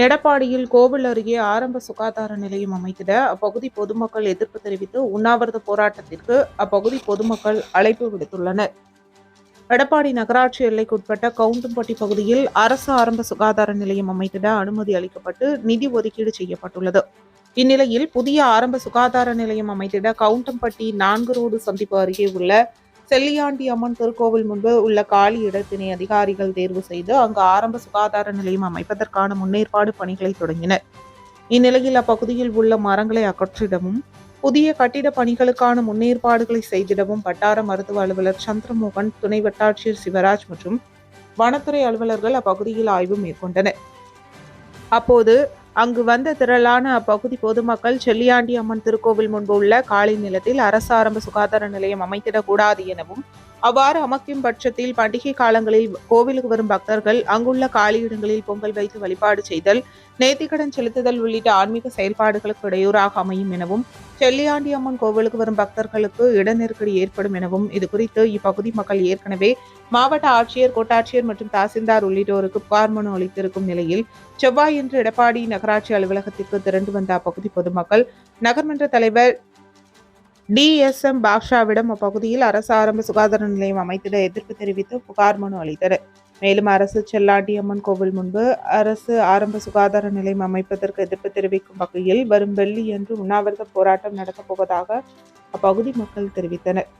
எடப்பாடியில் கோவில் அருகே ஆரம்ப சுகாதார நிலையம் அமைத்திட அப்பகுதி பொதுமக்கள் எதிர்ப்பு தெரிவித்து உண்ணாவிரத போராட்டத்திற்கு அப்பகுதி பொதுமக்கள் அழைப்பு விடுத்துள்ளனர். எடப்பாடி நகராட்சி எல்லைக்குட்பட்ட கவுண்டம்பட்டி பகுதியில் அரசு ஆரம்ப சுகாதார நிலையம் அமைத்திட அனுமதி அளிக்கப்பட்டு நிதி ஒதுக்கீடு செய்யப்பட்டுள்ளது. இந்நிலையில் புதிய ஆரம்ப சுகாதார நிலையம் அமைத்திட கவுண்டம்பட்டி நான்கு ரோடு சந்திப்பு அருகே உள்ள செல்லியாண்டி அம்மன் திருக்கோவில் முன்பு உள்ள காலி இடத்தினை அதிகாரிகள் தேர்வு செய்து அங்கு ஆரம்ப சுகாதார நிலையம் அமைப்பதற்கான முன்னேற்பாடு பணிகளை தொடங்கினர். இந்நிலையில் அப்பகுதியில் உள்ள மரங்களை அகற்றிடவும் புதிய கட்டிட பணிகளுக்கான முன்னேற்பாடுகளை செய்திடவும் வட்டார மருத்துவ அலுவலர் சந்திரமோகன் துணை வட்டாட்சியர் சிவராஜ் மற்றும் வனத்துறை அலுவலர்கள் அப்பகுதியில் ஆய்வு மேற்கொண்டனர். அப்போது அங்கு வந்த திரளான அப்பகுதி பொதுமக்கள் செல்லியாண்டி அம்மன் திருக்கோவில் முன்பு உள்ள காலி நிலத்தில் அரசு ஆரம்ப சுகாதார நிலையம் அமைத்திடக்கூடாது எனவும் அவ்வாறு அமைக்கும் பட்சத்தில் பண்டிகை காலங்களில் கோவிலுக்கு வரும் பக்தர்கள் அங்குள்ள காலியிடங்களில் பொங்கல் வைத்து வழிபாடு செய்தல் நேர்த்திக்கடன் செலுத்துதல் உள்ளிட்ட ஆன்மீக செயல்பாடுகளுக்கு இடையூறாக அமையும் எனவும் செல்லியாண்டி அம்மன் கோவிலுக்கு வரும் பக்தர்களுக்கு இட நெருக்கடி ஏற்படும் எனவும் இது குறித்து இப்பகுதி மக்கள் ஏற்கனவே மாவட்ட ஆட்சியர் கோட்டாட்சியர் மற்றும் தாசில்தார் உள்ளிட்டோருக்கு புகார் மனு அளித்திருக்கும் நிலையில் செவ்வாய் இன்று எடப்பாடி நகராட்சி அலுவலகத்திற்கு திரண்டு வந்த அப்பகுதி பொதுமக்கள் நகர்மன்ற தலைவர் டிஎஸ்எம் பாக்ஷாவிடம் அப்பகுதியில் அரசு ஆரம்ப சுகாதார நிலையம் அமைத்திட எதிர்ப்பு தெரிவித்து புகார் மனு அளித்தனர். மேலும் அரசு செல்லாண்டியம்மன் கோவில் முன்பு அரசு ஆரம்ப சுகாதார நிலையம் அமைப்பதற்கு எதிர்ப்பு தெரிவிக்கும் வகையில் வரும் வெள்ளி என்று உண்ணாவிரத போராட்டம் நடத்தப் போவதாக அப்பகுதி மக்கள் தெரிவித்தனர்.